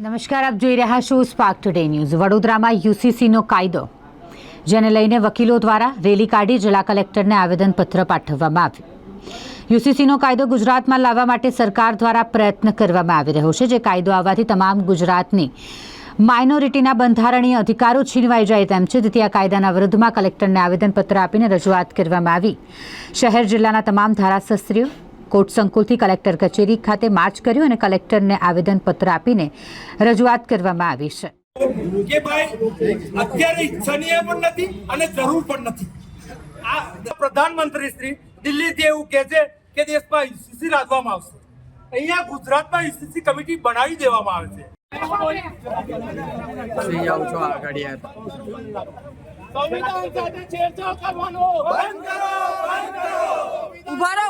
નમસ્કાર, આપ જોઈ રહ્યા છો સ્પાર્ક ટુડે ન્યૂઝ વડોદરામાં યુસીસીનો કાયદો, જેને લઈને વકીલો દ્વારા રેલી કાઢી જિલ્લા કલેક્ટરને આવેદનપત્ર પાઠવવામાં આવ્યું. યુસીસીનો કાયદો ગુજરાતમાં લાવવા માટે સરકાર દ્વારા પ્રયત્ન કરવામાં આવી રહ્યો છે. જે કાયદો આવવાથી તમામ ગુજરાતની માઇનોરિટીના બંધારણીય અધિકારો છીનવાઈ જાય તેમ છે. તેથી આ કાયદાના વિરુદ્ધમાં કલેક્ટરને આવેદનપત્ર આપીને રજૂઆત કરવામાં આવી. શહેર જિલ્લાના તમામ ધારાશાસ્ત્રીઓ કોર્ટ સંકુલથી કલેક્ટર કચેરી ખાતે માર્ચ કર્યું અને કલેક્ટરને આવેદનપત્ર આપીને રજૂઆત કરવામાં આવી છે. કે ભાઈ અત્યારે ઈચ્છનીય પણ નથી અને જરૂર પણ નથી. આ પ્રધાનમંત્રી શ્રી દિલ્હીથી એવું કહે છે કે દેશમાં યુસીસી રાખવામાં આવશે. અહીંયા ગુજરાતમાં યુસીસી કમિટી બનાવી દેવામાં આવે છે. ઊભા રહો.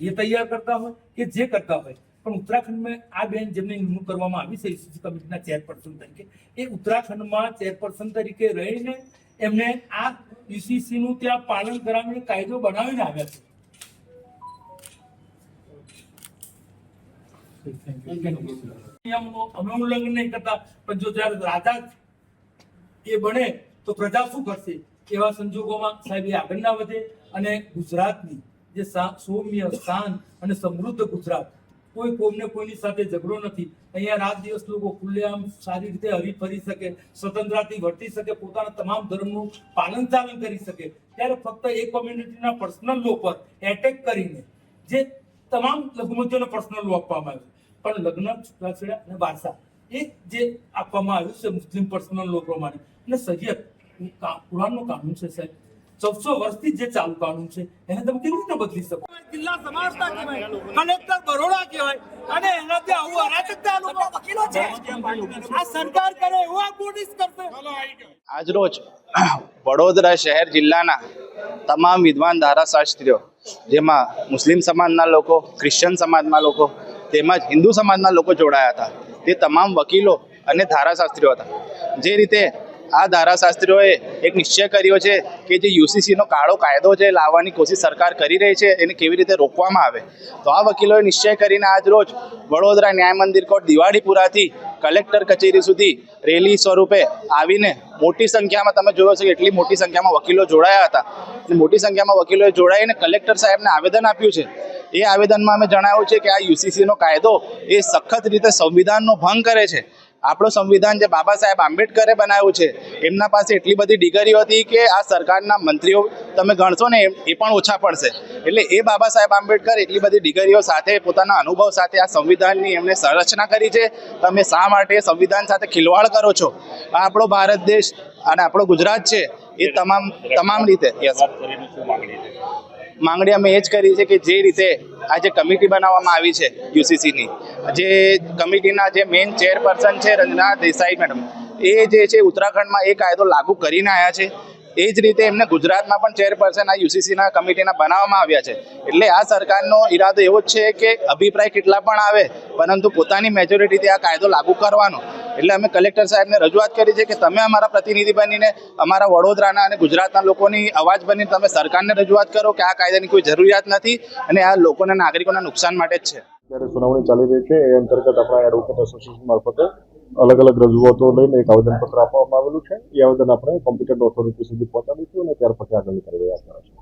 એ તૈયાર કરતા હોય કે જે કરતા હોય. પણ ઉત્તરાખંડમાં આ બેન જેમને નિમણૂક કરવામાં આવી છે ઈસીસી કમિટીના ચેરપર્સન તરીકે, એ ઉત્તરાખંડમાં ચેરપર્સન તરીકે રહીને એમને આ ઈસીસીનું ત્યાં પાલન કરાવીને કાયદો બનાવીને આવ્યા છે. નિયમનો અમે ઉલ્લંઘન નહીં કરતા, પણ જો જ્યારે રાજા એ બને, તો પ્રજા શું કરશે? એવા સંજોગોમાં સાહેબ એ આગળ ના વધે અને ગુજરાતની જે સૌમ્ય શાંત અને સમૃદ્ધ ગુજરાત. કોઈ કોમને કોઈની સાથે ઝઘડો નથી. અહીંયા રાત દિવસ લોકો ખુલ્લેઆમ સારી રીતે હરી ફરી શકે, સ્વતંત્રતાથી વર્તી શકે, પોતાના તમામ ધર્મનું પાલન ચાલન કરી શકે. ત્યારે ફક્ત એક કોમ્યુનિટીના પર્સનલ લો પર એટેક કરીને જે તમામ લઘુમતીઓને પર્સનલ લો આપવામાં આવ્યું પણ લગ્ન, છૂટાછેડા અને વારસા એ જે આપવામાં આવ્યું છે મુસ્લિમ પર્સનલ લો પ્રમાણે. અને સરિયત કુરાનનો કાનૂન છે સાહેબ. ચૌદસો વર્ષથી જે ચાલુ કાનૂન છે એને તમે કેવી રીતે બદલી શકો? જિલ્લા સમાજતા કહેવાય કલેક્ટર બરોડા કહેવાય અને એનાથી આવું અરાજકતા લોકો વકીલો છે. આ સરકાર કરે એવું આ પોલીસ કરશે. આજરોજ વડોદરા શહેર જિલ્લાના તમામ વિદ્વાન ધારાશાસ્ત્રીઓ જેમાં મુસ્લિમ સમાજના લોકો ક્રિશ્ચન સમાજના લોકો તેમજ હિન્દુ સમાજના લોકો જોડાયા હતા. તે તમામ વકીલો અને ધારાશાસ્ત્રીઓ હતા. જે રીતે આ ધારાશાસ્ત્રીઓએ એક નિશ્ચય કર્યો છે કે જે યુસીસીનો કાળો કાયદો છે, લાવવાની કોશિશ સરકાર કરી રહી છે, એને કેવી રીતે રોકવામાં આવે? તો આ વકીલોએ નિશ્ચય કરીને આજ રોજ વડોદરા ન્યાય મંદિર કોર્ટ દિવાળીપુરાથી કલેક્ટર કચેરી સુધી રેલી સ્વરૂપે આવીને મોટી સંખ્યામાં, તમે જોયો છો કે એટલી મોટી સંખ્યામાં વકીલો જોડાયા હતા. અને મોટી સંખ્યામાં વકીલોએ જોડાઈને કલેક્ટર સાહેબને આવેદન આપ્યું છે. એ આવેદનમાં અમે જણાવ્યું છે કે આ યુસીસીનો કાયદો એ સખત રીતે સંવિધાનનો ભંગ કરે છે. આપણો સંવિધાન જે બાબા સાહેબ આંબેડકરે બનાવ્યું છે એમના પાસે એટલી બધી ડિગ્રીઓ હતી કે આ સરકારના મંત્રીઓ તમે ગણશો ને એ પણ ઓછા પડશે. એટલે એ બાબા સાહેબ આંબેડકર એટલી બધી ડિગ્રીઓ સાથે પોતાના અનુભવ સાથે આ સંવિધાનની એમને સંરચના કરી છે. તમે શા માટે સંવિધાન સાથે ખિલવાડ કરો છો? આ આપણો ભારત દેશ અને આપણો ગુજરાત છે એ તમામ તમામ રીતે. માંગણી અમે એ જ કરી છે કે જે રીતે આ જે કમિટી બનાવવામાં આવી છે યુસીસીની, જે કમિટીના જે મેઇન ચેરપર્સન છે રંજના દેસાઈ મેડમ, એ જે છે ઉત્તરાખંડમાં એ કાયદો લાગુ કરીને આવ્યા છે. એ જ રીતે એમને ગુજરાતમાં પણ ચેરપર્સન આ યુસીસીના કમિટીના બનાવવામાં આવ્યા છે. એટલે આ સરકારનો ઈરાદો એવો જ છે કે અભિપ્રાય કેટલા પણ આવે, પરંતુ પોતાની મેજોરિટીથી આ કાયદો લાગુ કરવાનો. એટલે અમે કલેક્ટર સાહેબને રજૂઆત કરી છે કે તમે અમારા પ્રતિનિધિ બનીને અમારા વડોદરાના અને ગુજરાતના લોકોની અવાજ બનીને તમે સરકારને રજૂઆત કરો કે આ કાયદાની કોઈ જરૂરિયાત નથી અને આ લોકોના નાગરિકોના નુકસાન માટે જ છે. ત્યારે સુનાવણી ચાલી રહી છે, એ અંતર્ગત આપણા એડવોકેટ એસોસિએશન મારફતે અલગ અલગ રજૂઆતો લઈને એક આવેદનપત્ર આપવામાં આવેલું છે. એ આવેદન આપણે કોમ્પિટન્ટ ઓથોરિટી સુધી પહોંચાડીશું અને ત્યાર પછી આગળની કાર્યવાહી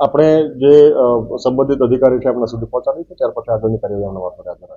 આપણે જે સંબંધિત અધિકારી છે આપણા સુધી પહોંચાડીશું ત્યાર પછી આગળની કાર્યવાહી આપણા હાથ